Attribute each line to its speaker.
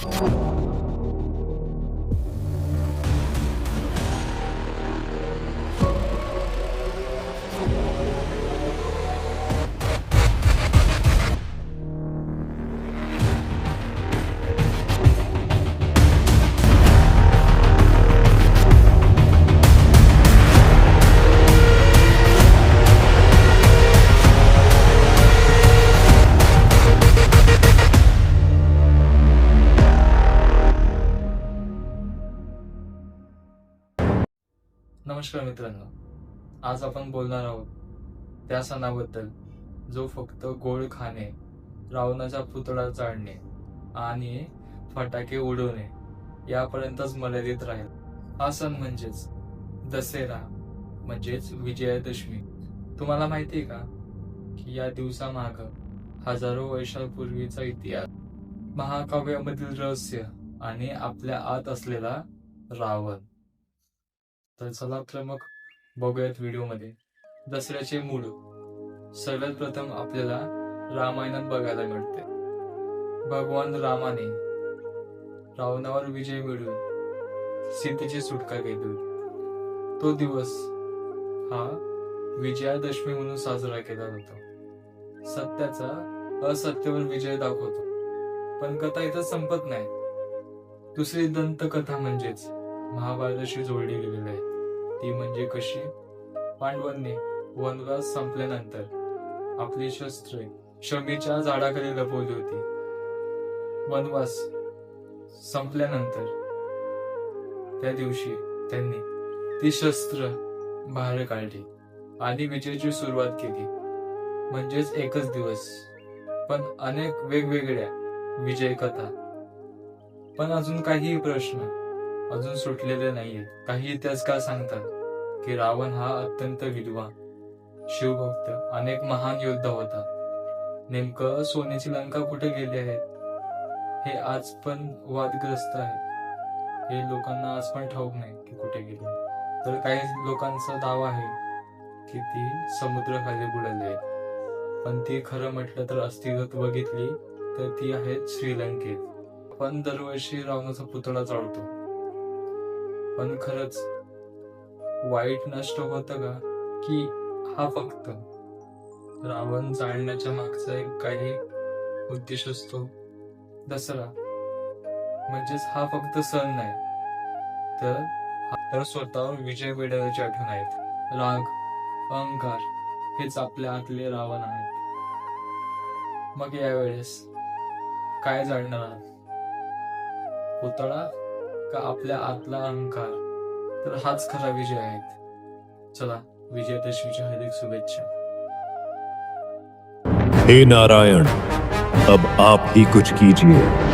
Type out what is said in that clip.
Speaker 1: Thank you. नमस्कार मित्रांनो. आज आपण बोलणार आहोत त्या सणाबद्दल जो फक्त गोड खाणे रावणाचा पुतळा जाळणे आणि फटाके उडवणे यापर्यंतच मर्यादित राहील. हा सण म्हणजेच दसरा म्हणजेच विजयादशमी. तुम्हाला माहिती आहे का? की या दिवसामाग हजारो वर्षांपूर्वीचा इतिहास महाकाव्यामधील रहस्य आणि आपल्या आत असलेला रावण. तर चला तर मग बघूयात व्हिडिओमध्ये. दसऱ्याचे मूळ. सर्वात प्रथम आपल्याला रामायणात बघायला मिळते. भगवान रामाने रावणावर विजय मिळवून सीतेची सुटका केली. होती तो दिवस हा विजयादशमी म्हणून साजरा केला जातो. सत्याचा असत्यावर विजय दाखवतो. पण कथा इथं संपत नाही. दुसरी दंतकथा म्हणजेच महाभारताशी जोडली गेलेली आहे. ती म्हणजे कशी? पांडवांनी वनवास संपल्यानंतर आपली शस्त्रे शमीच्या झाडाखाली लपवली होती. वनवास संपल्यानंतर त्या दिवशी त्यांनी ती शस्त्र बाहेर काढली आणि विजयाची सुरुवात केली. म्हणजेच एकच दिवस पण अनेक वेगवेगळ्या विजय कथा पण अजून काही प्रश्न अजून सुटलेले नाहीयेत काही इतिहासकार सांगतात की रावण हा अत्यंत विद्वान शिवभक्त अनेक महान योद्धा होता. नेमकं सोन्याची लंका कुठे गेली आहे? हे आज पण वादग्रस्त आहे. हे लोकांना आज पण ठाऊक नाही की कुठे गेली. तर काही लोकांचा दावा आहे की ती समुद्राखाली बुडाली आहे. पण ती खरं म्हटलं तर अस्तित्वात बघितली तर ती आहेत श्रीलंकेत. आपण दरवर्षी रावणाचा पुतळा चढतो पण खरंच वाईट नष्ट होत का? की हा फक्त रावण जाळण्याच्या मागचा एक काही उद्देश असतो. दसरा. म्हणजेच हा फक्त सण नाही. तर तर स्वतःवर विजय मिळवण्याची आठवण आहेत राग अहंकार हेच आपल्या आतले रावण आहेत. मग यावेळेस काय जाणणार आहात? पुतळा? का आपल्या आतला अहंकार? तर हाच खरा विजय आहेत चला विजयादशमीच्या हार्दिक शुभेच्छा.
Speaker 2: हे नारायण अब आप ही कुछ कीजिए.